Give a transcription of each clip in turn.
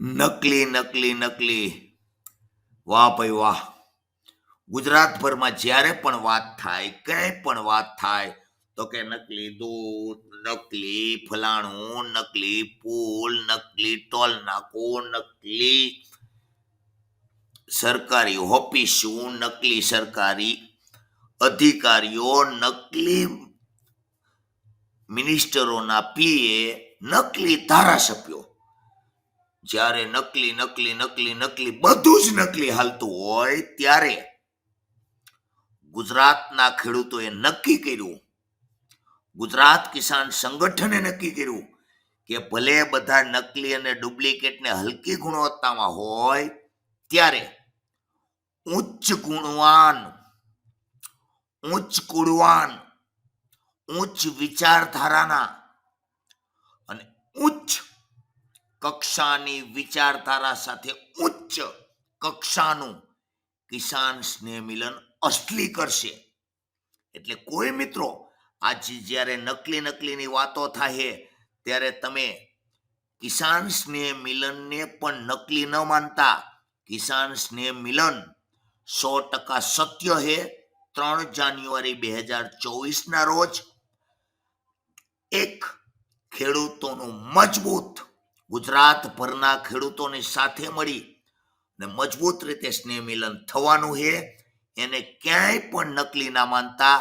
નકલી નકલી નકલી વાહ ભાઈ વાહ ગુજરાતભરમાં જ્યારે પણ વાત થાય, ક્યાંય પણ વાત થાય, તો કે નકલી દૂધ, નકલી ફલાણું, નકલી પુલ નકલી ટોલ નાકો નકલી સરકારી ઓફિસો, નકલી સરકારી અધિકારીઓ, નકલી મિનિસ્ટરોના પીએ, નકલી ધારાસભ્યો. જ્યારે નકલી નકલી નકલી નકલી બધું જ નકલી હાલતું હોય ત્યારે ગુજરાતના ખેડૂતોએ નક્કી કર્યું, ગુજરાત કિસાન સંગઠને નક્કી કર્યું કે ભલે બધા નકલી અને ડુપ્લિકેટને હલકી ગુણવત્તામાં હોય ત્યારે ઉચ્ચ ગુણવાન, ઉચ્ચ કુળવાન, ઉચ્ચ વિચારધારાના અને ઉચ્ચ કક્ષાની વિચારધારા સાથે ઉચ્ચ કક્ષાનું કિસાન સ્નેહ મિલન અસલી કરશે. એટલે કોઈ મિત્રો આજે જ્યારે નકલી નકલીની વાતો થાય ત્યારે તમે કિસાન સ્નેહ મિલનને પણ નકલી ન માનતા. કિસાન સ્નેહ મિલન સો ટકા સત્ય હે. ત્રણ જાન્યુઆરી બે હજાર ચોવીસના રોજ એક ખેડૂતોનું મજબૂત ગુજરાતભરના ખેડૂતોની સાથે મળી ને મજબૂત રીતે સ્નેહ મિલન થવાનું છે. એને ક્યાંય પણ નકલી ના માનતા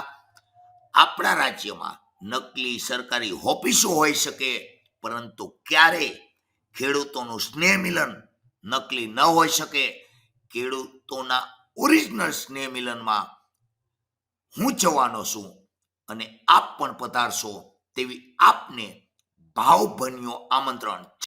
આપણા રાજ્યમાં નકલી સરકારી ઓફિસો હોઈ શકે, પરંતુ ક્યારે ખેડૂતોનું સ્નેહ મિલન નકલી ન હોઈ શકે. ખેડૂતોના ઓરિજિનલ સ્નેહ મિલનમાં હું જવાનો છું અને આપ પણ પધારશો તેવી આપને ભાવભન્યો આમંત્રણ